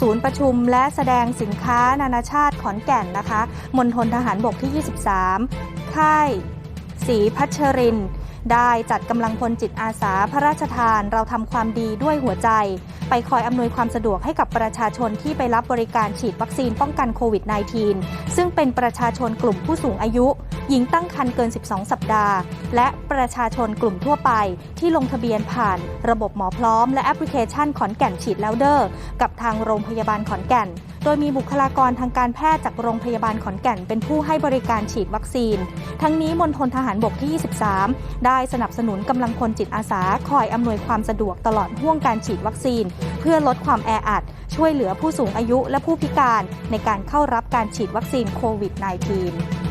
ศูนย์ประชุมและแสดงสินค้านานาชาติขอนแก่นนะคะมณฑลทหารบกที่ 23 ค่ายศรีพัชริน ได้จัดกำลังพลจิตอาสาพระราชทานเราทำความดีด้วยหัวใจ ไปคอยอำนวยความสะดวกให้กับประชาชนที่ไปรับบริการฉีดวัคซีนป้องกันโควิด -19 ซึ่งเป็นประชาชนกลุ่มผู้สูงอายุ หญิงตั้งครรภ์เกิน 12 สัปดาห์ และประชาชนกลุ่มทั่วไป ที่ลงทะเบียนผ่านระบบหมอพร้อม และแอปพลิเคชันขอนแก่นฉีดแล้วเดอร์กับทางโรงพยาบาลขอนแก่นโดยมีบุคลากรทางการแพทย์จากโรงพยาบาลขอนแก่นเป็นผู้ให้บริการฉีดวัคซีน ทั้งนี้มณฑลทหารบกที่ 23 ได้สนับสนุนกำลังพลจิตอาสาคอยอำนวยความสะดวกตลอดห่วงการฉีดวัคซีน เพื่อลดความแออัด ช่วยเหลือผู้สูงอายุและผู้พิการในการเข้ารับการฉีดวัคซีนโควิด -19